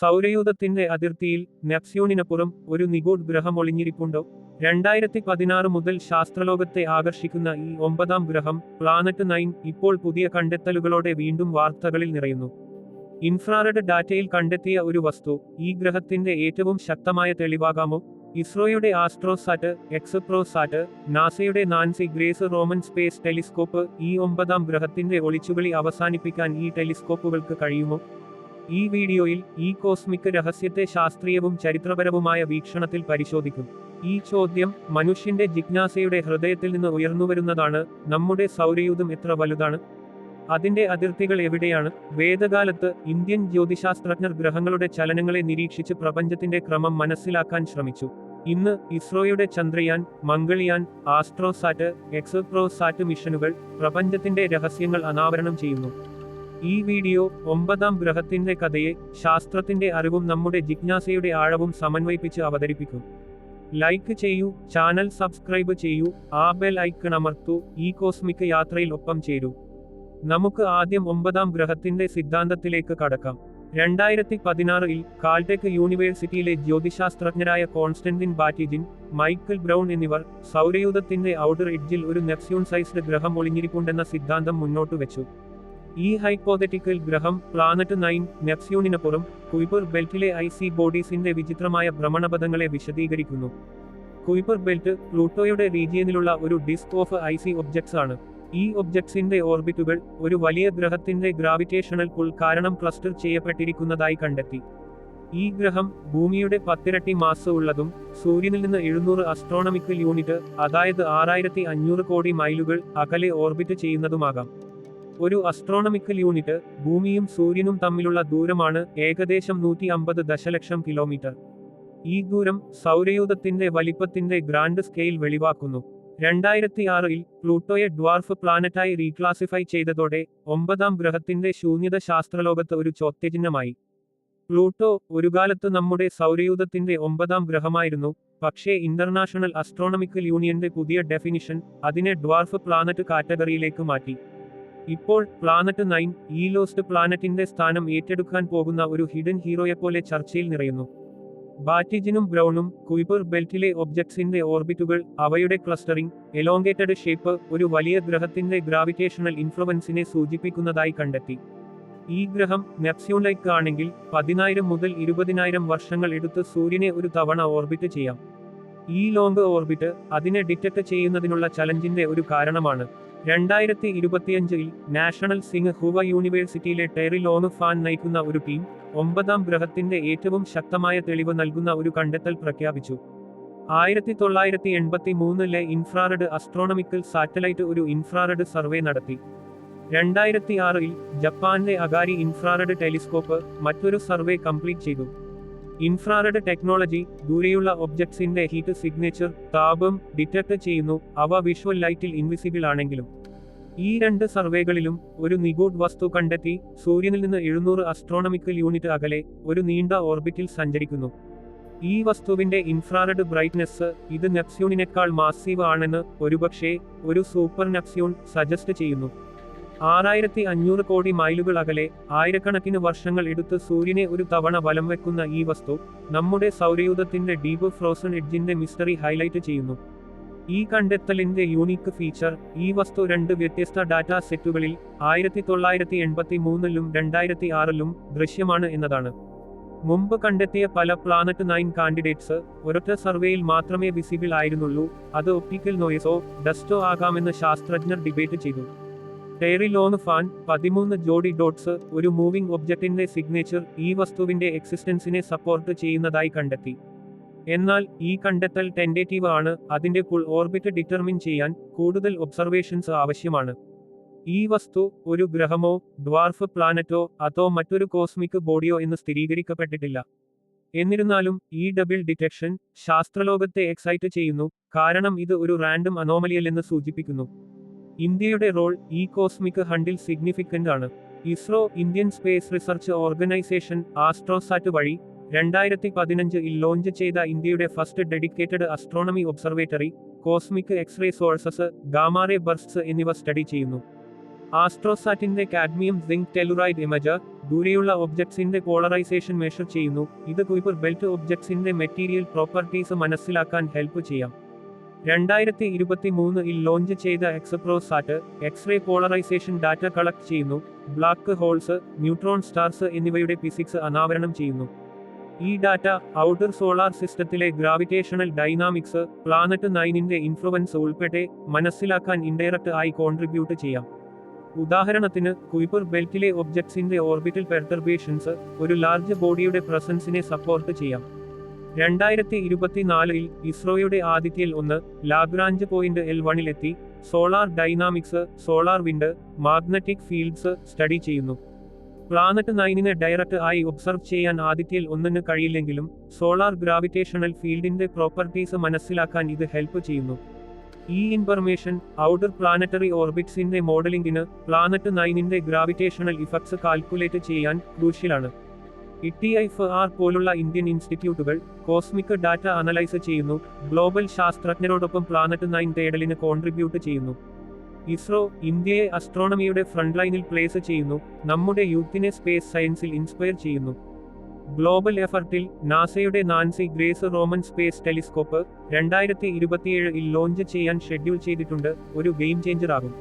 സൗരയൂഥത്തിന്റെ അതിർത്തിയിൽ നെപ്സ്യൂണിനപ്പുറം ഒരു നിഗൂഢ് ഗ്രഹം ഒളിഞ്ഞിരിപ്പുണ്ടോ? രണ്ടായിരത്തി പതിനാറ് മുതൽ ശാസ്ത്രലോകത്തെ ആകർഷിക്കുന്ന ഈ ഒമ്പതാം ഗ്രഹം പ്ലാനറ്റ് നയൻ ഇപ്പോൾ പുതിയ കണ്ടെത്തലുകളോടെ വീണ്ടും വാർത്തകളിൽ നിറയുന്നു. ഇൻഫ്രാറെഡ് ഡാറ്റയിൽ കണ്ടെത്തിയ ഒരു വസ്തു ഈ ഗ്രഹത്തിന്റെ ഏറ്റവും ശക്തമായ തെളിവാകാമോ? ഇസ്രോയുടെ ആസ്ട്രോസാറ്റ് എക്സപ്രോസാറ്റ് നാസയുടെ Nancy Grace Roman space telescope ഈ ഒമ്പതാം ഗ്രഹത്തിന്റെ ഒളിച്ചുകളി അവസാനിപ്പിക്കാൻ ഈ ടെലിസ്കോപ്പുകൾക്ക് കഴിയുമോ? ഈ വീഡിയോയിൽ ഈ കോസ്മിക് രഹസ്യത്തെ ശാസ്ത്രീയവും ചരിത്രപരവുമായ വീക്ഷണത്തിൽ പരിശോധിക്കും. ഈ ചോദ്യം മനുഷ്യന്റെ ജിജ്ഞാസയുടെ ഹൃദയത്തിൽ നിന്ന് ഉയർന്നുവരുന്നതാണ്. നമ്മുടെ സൗരയൂഥം എത്ര വലുതാണ്? അതിന്റെ അതിർത്തികൾ എവിടെയാണ്? വേദകാലത്ത് ഇന്ത്യൻ ജ്യോതിശാസ്ത്രജ്ഞർ ഗ്രഹങ്ങളുടെ ചലനങ്ങളെ നിരീക്ഷിച്ച് പ്രപഞ്ചത്തിന്റെ ക്രമം മനസ്സിലാക്കാൻ ശ്രമിച്ചു. ഇന്ന് ഇസ്രോയുടെ ചന്ദ്രയാൻ മംഗളിയാൻ ആസ്ട്രോസാറ്റ് എക്സപ്രോസാറ്റ് മിഷനുകൾ പ്രപഞ്ചത്തിന്റെ രഹസ്യങ്ങൾ അനാവരണം ചെയ്യുന്നു. ഈ വീഡിയോ ഒമ്പതാം ഗ്രഹത്തിന്റെ കഥയെ ശാസ്ത്രത്തിന്റെ അറിവും നമ്മുടെ ജിജ്ഞാസയുടെ ആഴവും സമന്വയിപ്പിച്ച് അവതരിപ്പിക്കും. ലൈക്ക് ചെയ്യൂ ചാനൽ സബ്സ്ക്രൈബ് ചെയ്യൂ ആ ബെൽ ഐക്കൺ അമർത്തൂ ഈ കോസ്മിക് യാത്രയിൽ ഒപ്പം ചേരൂ. നമുക്ക് ആദ്യം ഒമ്പതാം ഗ്രഹത്തിന്റെ സിദ്ധാന്തത്തിലേക്ക് കടക്കാം. രണ്ടായിരത്തി പതിനാറിൽ കാൽടെക് യൂണിവേഴ്സിറ്റിയിലെ ജ്യോതിശാസ്ത്രജ്ഞരായ കോൺസ്റ്റന്റിൻ ബാറ്റിജിൻ മൈക്കിൾ ബ്രൗൺ എന്നിവർ സൗരയൂഥത്തിന്റെ ഔട്ടർ എഡ്ജിൽ ഒരു നെപ്സ്യൂൺ സൈസ്ഡ് ഗ്രഹം ഒളിഞ്ഞിരിപ്പുണ്ടെന്ന സിദ്ധാന്തം മുന്നോട്ട് വെച്ചു. ഈ ഹൈപ്പോതറ്റിക്കൽ ഗ്രഹം പ്ലാനറ്റ് നയൻ നെപ്സ്യൂണിനപ്പുറം കുയിപ്പർ ബെൽറ്റിലെ ഐ സി ബോഡീസിന്റെ വിചിത്രമായ ഭ്രമണപഥങ്ങളെ വിശദീകരിക്കുന്നു. കുയിപ്പർ ബെൽറ്റ് പ്ലൂട്ടോയുടെ റീജിയനിലുള്ള ഒരു disc of icy objects ആണ്. ഈ ഒബ്ജക്ട്സിന്റെ ഓർബിറ്റുകൾ ഒരു വലിയ ഗ്രഹത്തിന്റെ ഗ്രാവിറ്റേഷണൽ പുൾ കാരണം ക്ലസ്റ്റർ ചെയ്യപ്പെട്ടിരിക്കുന്നതായി കണ്ടെത്തി. ഈ ഗ്രഹം ഭൂമിയുടെ പത്തിരട്ടി മാസ് ഉള്ളതും സൂര്യനിൽ നിന്ന് എഴുന്നൂറ് അസ്ട്രോണമിക്കൽ യൂണിറ്റ് അതായത് ആറായിരത്തി അഞ്ഞൂറ് കോടി മൈലുകൾ അകലെ ഓർബിറ്റ് ചെയ്യുന്നതുമാകാം. ഒരു അസ്ട്രോണമിക്കൽ യൂണിറ്റ് ഭൂമിയും സൂര്യനും തമ്മിലുള്ള ദൂരമാണ് ഏകദേശം നൂറ്റി അമ്പത് ദശലക്ഷം കിലോമീറ്റർ ഈ ദൂരം സൗരയൂഥത്തിന്റെ വലിപ്പത്തിന്റെ ഗ്രാൻഡ് സ്കെയിൽ വെളിവാക്കുന്നു. രണ്ടായിരത്തി ആറിൽ പ്ലൂട്ടോയെ ഡ്വാർഫ് പ്ലാനറ്റായി റീക്ലാസിഫൈ ചെയ്തതോടെ ഒമ്പതാം ഗ്രഹത്തിന്റെ ശൂന്യത ശാസ്ത്രലോകത്ത് ഒരു ചോദ്യചിഹ്നമായി. പ്ലൂട്ടോ ഒരു കാലത്ത് നമ്മുടെ സൗരയൂഥത്തിന്റെ ഒമ്പതാം ഗ്രഹമായിരുന്നു പക്ഷേ ഇന്റർനാഷണൽ അസ്ട്രോണമിക്കൽ യൂണിയന്റെ പുതിയ ഡെഫിനിഷൻ അതിനെ ഡ്വാർഫ് പ്ലാനറ്റ് കാറ്റഗറിയിലേക്ക് മാറ്റി. ഇപ്പോൾ പ്ലാനറ്റ് നയൻ ഈ ലോസ്റ്റ് പ്ലാനറ്റിന്റെ സ്ഥാനം ഏറ്റെടുക്കാൻ പോകുന്ന ഒരു ഹിഡൻ ഹീറോയെപ്പോലെ ചർച്ചയിൽ നിറയുന്നു. ബാറ്റിജിനും ബ്രൗണും കുയിപ്പർ ബെൽറ്റിലെ ഒബ്ജക്ട്സിന്റെ ഓർബിറ്റുകൾ അവയുടെ ക്ലസ്റ്ററിംഗ് എലോങ്കേറ്റഡ് ഷേപ്പ് ഒരു വലിയ ഗ്രഹത്തിന്റെ ഗ്രാവിറ്റേഷണൽ ഇൻഫ്ലുവൻസിനെ സൂചിപ്പിക്കുന്നതായി കണ്ടെത്തി. ഈ ഗ്രഹം നെപ്സ്യൂൺ-ലൈക്ക് ആണെങ്കിൽ പതിനായിരം മുതൽ ഇരുപതിനായിരം വർഷങ്ങൾ എടുത്ത് സൂര്യനെ ഒരു തവണ ഓർബിറ്റ് ചെയ്യാം. ഈ ലോങ് ഓർബിറ്റ് അതിനെ ഡിറ്റക്ട് ചെയ്യുന്നതിനുള്ള ചലഞ്ചിന്റെ ഒരു കാരണമാണ്. രണ്ടായിരത്തി ഇരുപത്തിയഞ്ചിൽ നാഷണൽ സിംഗ് ഹുവ യൂണിവേഴ്സിറ്റിയിലെ ടെറി ലോങ് ഫാൻ നയിക്കുന്ന ഒരു ടീം ഒമ്പതാം ഗ്രഹത്തിന്റെ ഏറ്റവും ശക്തമായ തെളിവ് നൽകുന്ന ഒരു കണ്ടെത്തൽ പ്രഖ്യാപിച്ചു. ആയിരത്തി തൊള്ളായിരത്തി എൺപത്തി മൂന്നിലെ ഇൻഫ്രാറെഡ് അസ്ട്രോണമിക്കൽ സാറ്റലൈറ്റ് ഒരു ഇൻഫ്രാറെഡ് സർവേ നടത്തി. രണ്ടായിരത്തി ആറിൽ ജപ്പാനിലെ അഗാരി ഇൻഫ്രാറെഡ് ടെലിസ്കോപ്പ് മറ്റൊരു സർവേ കംപ്ലീറ്റ് ചെയ്തു. ഇൻഫ്രാറെഡ് ടെക്നോളജി ദൂരെയുള്ള ഒബ്ജക്ട്സിന്റെ ഹീറ്റ് സിഗ്നേച്ചർ താപം ഡിറ്റക്ട് ചെയ്യുന്നു. അവ വിഷ്വൽ ലൈറ്റിൽ ഇൻവിസിബിൾ ആണെങ്കിലും. ഈ രണ്ട് സർവേകളിലും ഒരു നിഗൂഢ് വസ്തു കണ്ടെത്തി സൂര്യനിൽ നിന്ന് എഴുന്നൂറ് അസ്ട്രോണമിക്കൽ യൂണിറ്റ് അകലെ ഒരു നീണ്ട ഓർബിറ്റിൽ സഞ്ചരിക്കുന്നു. ഈ വസ്തുവിന്റെ ഇൻഫ്രാറെഡ് ബ്രൈറ്റ്നെസ് ഇത് നെപ്സ്യൂണിനേക്കാൾ മാസീവ് ആണെന്ന് ഒരുപക്ഷേ ഒരു സൂപ്പർ നെപ്സ്യൂൺ സജസ്റ്റ് ചെയ്യുന്നു. ആറായിരത്തി അഞ്ഞൂറ് കോടി മൈലുകൾ അകലെ ആയിരക്കണക്കിന് വർഷങ്ങൾ എടുത്ത് സൂര്യനെ ഒരു തവണ വലം വെക്കുന്ന ഈ വസ്തു നമ്മുടെ സൗരയൂഥത്തിന്റെ ഡീപ് ഫ്രോസൺ എഡ്ജിന്റെ മിസ്റ്ററി ഹൈലൈറ്റ് ചെയ്യുന്നു. ഈ കണ്ടെത്തലിന്റെ യൂണിക് ഫീച്ചർ ഈ വസ്തു രണ്ട് വ്യത്യസ്ത ഡാറ്റാ സെറ്റുകളിൽ ആയിരത്തി തൊള്ളായിരത്തി എൺപത്തി മൂന്നിലും രണ്ടായിരത്തി ആറിലും ദൃശ്യമാണ് എന്നതാണ്. മുമ്പ് കണ്ടെത്തിയ പല പ്ലാനറ്റ് നയൻ കാൻഡിഡേറ്റ്സ് ഒരൊറ്റ സർവേയിൽ മാത്രമേ വിസിബിൾ ആയിരുന്നുള്ളൂ അത് ഒപ്റ്റിക്കൽ നോയിസോ ഡസ്റ്റോ ആകാമെന്ന് ശാസ്ത്രജ്ഞർ ഡിബേറ്റ് ചെയ്തു. ടെറി ലോണ് ഫാൻ പതിമൂന്ന് ജോഡി ഡോട്ട്സ് ഒരു മൂവിംഗ് ഒബ്ജക്റ്റിന്റെ സിഗ്നേച്ചർ ഈ വസ്തുവിന്റെ എക്സിസ്റ്റൻസിനെ സപ്പോർട്ട് ചെയ്യുന്നതായി കണ്ടെത്തി. എന്നാൽ ഈ കണ്ടെത്തൽ ടെൻഡേറ്റീവ് ആണ് അതിന്റെ പുൾ ഓർബിറ്റ് ഡിറ്റർമിൻ ചെയ്യാൻ കൂടുതൽ ഒബ്സർവേഷൻസ് ആവശ്യമാണ്. ഈ വസ്തു ഒരു ഗ്രഹമോ ഡ്വാർഫ് പ്ലാനറ്റോ അതോ മറ്റൊരു കോസ്മിക് ബോഡിയോ എന്ന് സ്ഥിരീകരിക്കപ്പെട്ടിട്ടില്ല. എന്നിരുന്നാലും ഈ ഡബിൾ ഡിറ്റക്ഷൻ ശാസ്ത്രലോകത്തെ എക്സൈറ്റ് ചെയ്യുന്നു കാരണം ഇത് ഒരു റാൻഡം അനോമലിയല്ലെന്ന് സൂചിപ്പിക്കുന്നു. ഇന്ത്യയുടെ റോൾ ഈ കോസ്മിക് ഹണ്ടിൽ സിഗ്നിഫിക്കന്റ് ആണ്. ISRO Indian space research organisation AstroSat വഴി രണ്ടായിരത്തി പതിനഞ്ചിൽ ലോഞ്ച് ചെയ്ത ഇന്ത്യയുടെ first dedicated astronomy observatory cosmic X-ray sources gamma ray bursts എന്നിവ സ്റ്റഡി ചെയ്യുന്നു. ആസ്ട്രോസാറ്റിന്റെ കാഡ്മിയം സിങ്ക് ടെലുറൈഡ് ഇമജർ ദൂരെയുള്ള ഒബ്ജക്ട്സിന്റെ പോളറൈസേഷൻ മെഷർ ചെയ്യുന്നു. ഇത് കുയിപ്പർ ബെൽറ്റ് ഒബ്ജക്ട്സിന്റെ മെറ്റീരിയൽ പ്രോപ്പർട്ടീസ് മനസ്സിലാക്കാൻ ഹെൽപ്പ് ചെയ്യാം. രണ്ടായിരത്തി ഇരുപത്തി മൂന്നിൽ ലോഞ്ച് ചെയ്ത XPoSat X-ray polarisation data collect ചെയ്യുന്നു ബ്ലാക്ക് ഹോൾസ് ന്യൂട്രോൺ സ്റ്റാർസ് എന്നിവയുടെ ഫിസിക്സ് അനാവരണം ചെയ്യുന്നു. ഈ ഡാറ്റ ഔട്ടർ സോളാർ സിസ്റ്റത്തിലെ ഗ്രാവിറ്റേഷണൽ ഡൈനാമിക്സ് പ്ലാനറ്റ് നയനിന്റെ ഇൻഫ്ലുവൻസ് ഉൾപ്പെടെ മനസ്സിലാക്കാൻ ഇൻഡയറക്റ്റ് ആയി കോൺട്രിബ്യൂട്ട് ചെയ്യാം. ഉദാഹരണത്തിന് കുയിപ്പർ ബെൽറ്റിലെ ഒബ്ജക്ട്സിന്റെ ഓർബിറ്റൽ പെർട്ടർബേഷൻസ് ഒരു ലാർജ് ബോഡിയുടെ പ്രസൻസിനെ സപ്പോർട്ട് ചെയ്യാം. രണ്ടായിരത്തി ഇരുപത്തിനാലിൽ ഇസ്രോയുടെ ആദിത്യൽ ഒന്ന് Lagrange point L വണിലെത്തി solar dynamics solar wind magnetic fields study ചെയ്യുന്നു. പ്ലാനറ്റ് നയനിനെ ഡയറക്റ്റ് ആയി ഒബ്സർവ് ചെയ്യാൻ ആദിത്യൽ ഒന്നിന് കഴിയില്ലെങ്കിലും സോളാർ ഗ്രാവിറ്റേഷണൽ ഫീൽഡിന്റെ പ്രോപ്പർട്ടീസ് മനസ്സിലാക്കാൻ ഇത് ഹെൽപ്പ് ചെയ്യുന്നു. ഈ ഇൻഫർമേഷൻ ഔട്ടർ പ്ലാനറ്ററി ഓർബിറ്റ്സിന്റെ മോഡലിംഗിന് പ്ലാനറ്റ് നയനിന്റെ ഗ്രാവിറ്റേഷണൽ ഇഫക്ട്സ് കാൽക്കുലേറ്റ് ചെയ്യാൻ ക്രൂഷ്യലാണ്. ഇടിഐഫ് ആർ പോലുള്ള ഇന്ത്യൻ ഇൻസ്റ്റിറ്റ്യൂട്ടുകൾ കോസ്മിക് ഡാറ്റ അനലൈസ് ചെയ്യുന്നു ഗ്ലോബൽ ശാസ്ത്രജ്ഞരോടൊപ്പം പ്ലാനറ്റ് നയൻ തേടലിന് കോൺട്രിബ്യൂട്ട് ചെയ്യുന്നു. ഇസ്രോ ഇന്ത്യയെ അസ്ട്രോണമിയുടെ ഫ്രണ്ട് ലൈനിൽ പ്ലേസ് ചെയ്യുന്നു നമ്മുടെ യൂത്തിനെ സ്പേസ് സയൻസിൽ ഇൻസ്പയർ ചെയ്യുന്നു. ഗ്ലോബൽ എഫർട്ടിൽ നാസയുടെ Nancy Grace Roman space telescope രണ്ടായിരത്തി ഇരുപത്തിയേഴിൽ ലോഞ്ച് ചെയ്യാൻ ഷെഡ്യൂൾ ചെയ്തിട്ടുണ്ട് ഒരു ഗെയിം ചേഞ്ചർ ആകും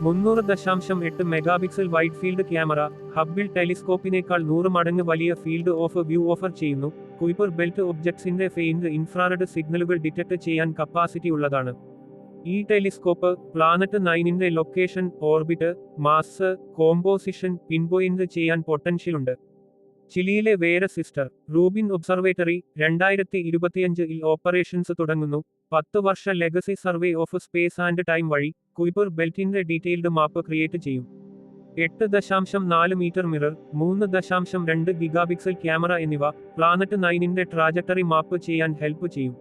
മുന്നൂറ് ദശാംശം എട്ട് megapixel wide field camera Hubble ടെലിസ്കോപ്പിനേക്കാൾ നൂറ് മടങ്ങ് വലിയ ഫീൽഡ് ഓഫ് വ്യൂ ഓഫർ ചെയ്യുന്നു. കുയിപ്പർ ബെൽറ്റ് ഒബ്ജക്ട്സിന്റെ ഫെയിൻഡ് ഇൻഫ്രാറെഡ് സിഗ്നലുകൾ ഡിറ്റക്ട് ചെയ്യാൻ കപ്പാസിറ്റി ഉള്ളതാണ്. ഈ telescope planet നയനിന്റെ location orbit mass composition pinpoint ചെയ്യാൻ പൊട്ടൻഷ്യൽ ഉണ്ട്. ചിലിയിലെ വേറെ സിസ്റ്റർ റൂബിൻ ഒബ്സർവേറ്ററി രണ്ടായിരത്തി ഇരുപത്തിയഞ്ചിൽ ഓപ്പറേഷൻസ് തുടങ്ങുന്നു. പത്ത് വർഷ legacy survey of space and time വഴി കുയിപ്പർ ബെൽറ്റിന്റെ ഡീറ്റെയിൽഡ് മാപ്പ് ക്രിയേറ്റ് ചെയ്യും. എട്ട് ദശാംശം നാല് മീറ്റർ മിറർ മൂന്ന് ദശാംശം രണ്ട് ഗിഗാപിക്സൽ ക്യാമറ എന്നിവ പ്ലാനറ്റ് നയനിന്റെ ട്രാജക്ടറി മാപ്പ് ചെയ്യാൻ ഹെൽപ്പ് ചെയ്യും.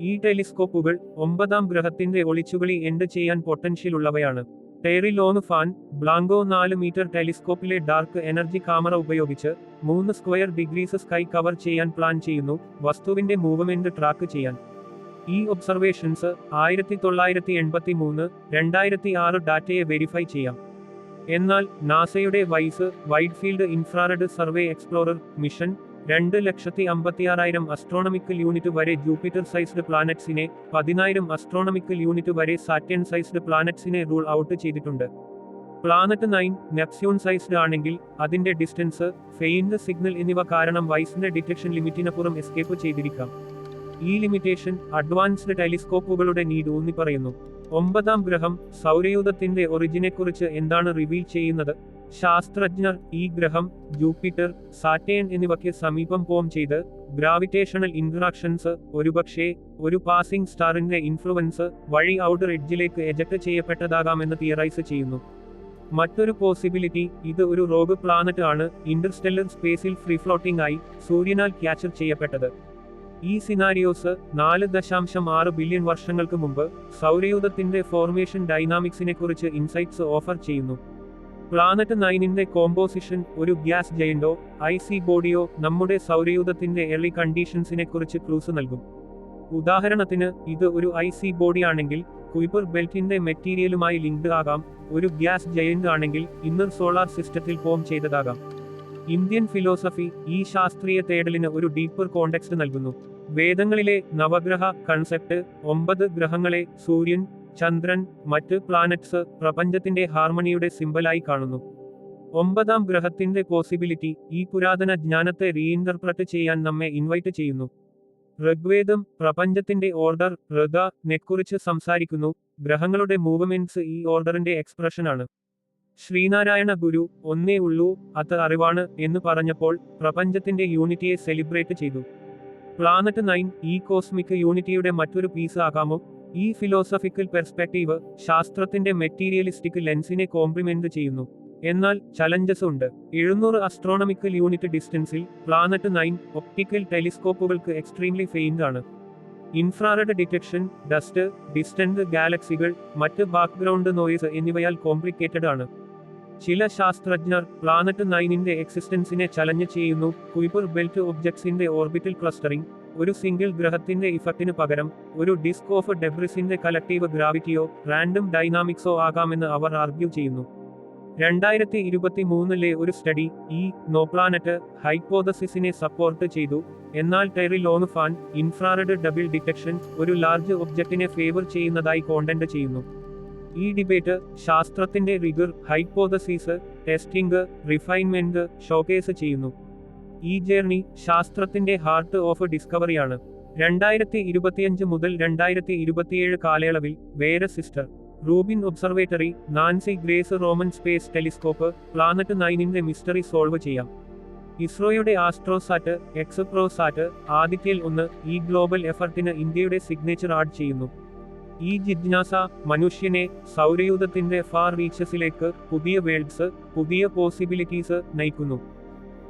ഈ ടെലിസ്കോപ്പുകൾ ഒമ്പതാം ഗ്രഹത്തിന്റെ ഒളിച്ചുകളി എൻഡ് ചെയ്യാൻ പൊട്ടൻഷ്യൽ ഉള്ളവയാണ്. ടെറിലോന് ഫാൻ ബ്ലാങ്കോ നാല് മീറ്റർ ടെലിസ്കോപ്പിലെ ഡാർക്ക് എനർജി ക്യാമറ ഉപയോഗിച്ച് മൂന്ന് സ്ക്വയർ ഡിഗ്രീസ് സ്കൈ കവർ ചെയ്യാൻ പ്ലാൻ ചെയ്യുന്നു വസ്തുവിന്റെ മൂവ്മെന്റ് ട്രാക്ക് ചെയ്യാൻ. ഈ ഒബ്സർവേഷൻസ് ആയിരത്തി തൊള്ളായിരത്തി എൺപത്തി മൂന്ന് രണ്ടായിരത്തി ആറ് ഡാറ്റയെ വെരിഫൈ ചെയ്യാം. എന്നാൽ നാസയുടെ vice wide field infrared survey explorer mission രണ്ട് ലക്ഷത്തി അമ്പത്തിയാറായിരം അസ്ട്രോണമിക്കൽ യൂണിറ്റ് വരെ ജൂപ്പിറ്റർ സൈസ്ഡ് പ്ലാനറ്റ്സിനെ പതിനായിരം അസ്ട്രോണമിക്കൽ യൂണിറ്റ് വരെ സാറ്റൻ സൈസ്ഡ് പ്ലാനറ്റ്സിനെ റൂൾ ഔട്ട് ചെയ്തിട്ടുണ്ട്. പ്ലാനറ്റ് നയൻ നെപ്സ്യൂൺ സൈസ്ഡ് ആണെങ്കിൽ അതിന്റെ ഡിസ്റ്റൻസ് ഫെയിൻഡ് സിഗ്നൽ എന്നിവ കാരണം വൈസിന്റെ ഡിറ്റക്ഷൻ ലിമിറ്റിനപ്പുറം എസ്കേപ്പ് ചെയ്തിരിക്കാം. ഈ ലിമിറ്റേഷൻ അഡ്വാൻസ്ഡ് ടെലിസ്കോപ്പുകളുടെ നീഡ് ഊന്നിപ്പറയുന്നു. ഒമ്പതാം ഗ്രഹം സൗരയൂഥത്തിന്റെ ഒറിജിനെക്കുറിച്ച് എന്താണ് റിവീൽ ചെയ്യുന്നത്? ശാസ്ത്രജ്ഞർ ഈ ഗ്രഹം ജൂപ്പിറ്റർ സാറ്റേൺ എന്നിവയ്ക്ക് സമീപം പോം ചെയ്ത് ഗ്രാവിറ്റേഷണൽ ഇൻട്രാക്ഷൻസ് ഒരുപക്ഷെ ഒരു പാസിംഗ് സ്റ്റാറിന്റെ ഇൻഫ്ലുവൻസ് വഴി ഔട്ടർ എഡ്ജിലേക്ക് എജക്ട് ചെയ്യപ്പെട്ടതാകാമെന്ന് തിയറൈസ് ചെയ്യുന്നു. മറ്റൊരു പോസിബിലിറ്റി ഇത് ഒരു റോഗ് പ്ലാനറ്റ് ആണ് ഇന്റർസ്റ്റെല്ലർ സ്പേസിൽ ഫ്രീ ഫ്ലോട്ടിംഗ് ആയി സൂര്യനാൽ ക്യാച്ചർ ചെയ്യപ്പെട്ടത്. ഈ സിനാരിയോസ് നാല് ദശാംശം ആറ് ബില്യൺ വർഷങ്ങൾക്ക് മുമ്പ് സൗരയൂഥത്തിന്റെ ഫോർമേഷൻ ഡൈനാമിക്സിനെ കുറിച്ച് ഇൻസൈറ്റ്സ് ഓഫർ ചെയ്യുന്നു. പ്ലാനറ്റ് നയനിന്റെ കോമ്പോസിഷൻ ഒരു ഗ്യാസ് ജയന്റോ ഐസി ബോഡിയോ നമ്മുടെ സൗരയൂഥത്തിന്റെ എർലി കണ്ടീഷൻസിനെ കുറിച്ച് ക്ലൂസ് നൽകും. ഉദാഹരണത്തിന് ഇത് ഒരു ഐസി സി ബോഡി ആണെങ്കിൽ കുയിപ്പർ ബെൽറ്റിന്റെ മെറ്റീരിയലുമായി ലിങ്ക്ഡ് ആകാം ഒരു ഗ്യാസ് ജയന്റ് ആണെങ്കിൽ ഇന്നർ സോളാർ സിസ്റ്റത്തിൽ ഫോം ചെയ്തതാകാം. ഇന്ത്യൻ ഫിലോസഫി ഈ ശാസ്ത്രീയ തേടലിന് ഒരു ഡീപ്പർ കോണ്ടെക്സ്റ്റ് നൽകുന്നു. വേദങ്ങളിലെ നവഗ്രഹ കൺസെപ്റ്റ് ഒമ്പത് ഗ്രഹങ്ങളെ സൂര്യൻ ചന്ദ്രൻ മറ്റ് പ്ലാനറ്റ്സ് പ്രപഞ്ചത്തിന്റെ ഹാർമണിയുടെ സിംബലായി കാണുന്നു. ഒമ്പതാം ഗ്രഹത്തിന്റെ പോസിബിലിറ്റി ഈ പുരാതന ജ്ഞാനത്തെ റീഇന്റർപ്രറ്റ് ചെയ്യാൻ നമ്മെ ഇൻവൈറ്റ് ചെയ്യുന്നു. ഋഗ്വേദം പ്രപഞ്ചത്തിന്റെ ഓർഡർ ഋഗ നെക്കുറിച്ച് സംസാരിക്കുന്നു. ഗ്രഹങ്ങളുടെ മൂവ്മെന്റ്സ് ഈ ഓർഡറിന്റെ എക്സ്പ്രഷനാണ് ശ്രീനാരായണ ഗുരു ഒന്നേ ഉള്ളൂ അത് അറിവാണ് എന്ന് പറഞ്ഞപ്പോൾ പ്രപഞ്ചത്തിന്റെ യൂണിറ്റിയെ സെലിബ്രേറ്റ് ചെയ്തു. പ്ലാനറ്റ് നയൻ ഈ കോസ്മിക് യൂണിറ്റിയുടെ മറ്റൊരു പീസ് ആകാമോ? ഈ ഫിലോസഫിക്കൽ പെർസ്പെക്റ്റീവ് ശാസ്ത്രത്തിന്റെ മെറ്റീരിയലിസ്റ്റിക് ലെൻസിനെ കോംപ്ലിമെന്റ് ചെയ്യുന്നു. എന്നാൽ ചലഞ്ചസ് ഉണ്ട്. എഴുന്നൂറ് അസ്ട്രോണമിക്കൽ യൂണിറ്റ് ഡിസ്റ്റൻസിൽ പ്ലാനറ്റ് നയൻ ഒപ്റ്റിക്കൽ ടെലിസ്കോപ്പുകൾക്ക് എക്സ്ട്രീംലി ഫെയിൻഡ് ആണ്. ഇൻഫ്രാറെഡ് ഡിറ്റക്ഷൻ ഡസ്റ്റ് ഡിസ്റ്റന്റ് ഗാലക്സികൾ മറ്റ് ബാക്ക്ഗ്രൗണ്ട് നോയിസ് എന്നിവയാൽ കോംപ്ലിക്കേറ്റഡ് ആണ്. ചില ശാസ്ത്രജ്ഞർ പ്ലാനറ്റ് നയനിന്റെ എക്സിസ്റ്റൻസിനെ ചലഞ്ഞ് ചെയ്യുന്നു. കുയിപ്പർ ബെൽറ്റ് ഒബ്ജക്ട്സിന്റെ ഓർബിറ്റൽ ക്ലസ്റ്ററിംഗ് ഒരു സിംഗിൾ ഗ്രഹത്തിന്റെ ഇഫക്റ്റിന് പകരം ഒരു ഡിസ്ക് ഓഫ് ഡെബ്രിസിന്റെ കലക്റ്റീവ് ഗ്രാവിറ്റിയോ റാൻഡം ഡൈനാമിക്സോ ആകാമെന്ന് അവർ ആർഗ്യൂ ചെയ്യുന്നു. രണ്ടായിരത്തി ഇരുപത്തി മൂന്നിലെ ഒരു സ്റ്റഡി ഈ നോ പ്ലാനറ്റ് ഹൈപ്പോതസിസിനെ സപ്പോർട്ട് ചെയ്തു. എന്നാൽ Terry long fan infrared double detection ഒരു ലാർജ് ഒബ്ജക്റ്റിനെ ഫേവർ ചെയ്യുന്നതായി കോണ്ടന്റ് ചെയ്യുന്നു. ഈ ഡിബേറ്റ് ശാസ്ത്രത്തിന്റെ rigour hypothesis testing refinement showcase ചെയ്യുന്നു. ഈ ജേർണി ശാസ്ത്രത്തിന്റെ ഹാർട്ട് ഓഫ് ഡിസ്കവറിയാണ് രണ്ടായിരത്തി ഇരുപത്തിയഞ്ച് മുതൽ രണ്ടായിരത്തി ഇരുപത്തിയേഴ് കാലയളവിൽ Vera sister Rubin observatory Nancy Grace Roman space telescope planet നൈനിന്റെ mystery solve ചെയ്യാം. ഇസ്രോയുടെ ആസ്ട്രോസാറ്റ് എക്സ്പ്രോസാറ്റ് ആദിത്യൽ ഒന്ന് ഈ ഗ്ലോബൽ എഫർട്ടിന് ഇന്ത്യയുടെ സിഗ്നേച്ചർ ആഡ് ചെയ്യുന്നു. ഈ ജിജ്ഞാസ മനുഷ്യനെ സൗരയൂഥത്തിന്റെ ഫാർ റീച്ചസിലേക്ക് പുതിയ വേൾഡ്സ് പുതിയ പോസിബിലിറ്റീസ് നയിക്കുന്നു.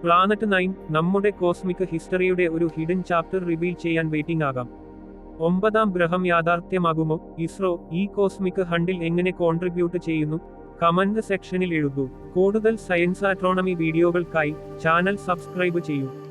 പ്ലാനറ്റ് നയൻ നമ്മുടെ കോസ്മിക് ഹിസ്റ്ററിയുടെ ഒരു ഹിഡൻ ചാപ്റ്റർ റിവീൽ ചെയ്യാൻ വെയിറ്റിംഗ് ആകാം. ഒമ്പതാം ഗ്രഹം യാഥാർത്ഥ്യമാകുമോ? ഇസ്രോ ഈ കോസ്മിക് ഹണ്ടിൽ എങ്ങനെ കോൺട്രിബ്യൂട്ട് ചെയ്യുന്നു? കമന്റ് സെക്ഷനിൽ എഴുതൂ. കൂടുതൽ സയൻസ് ആട്രോണമി വീഡിയോകൾക്കായി ചാനൽ സബ്സ്ക്രൈബ് ചെയ്യൂ.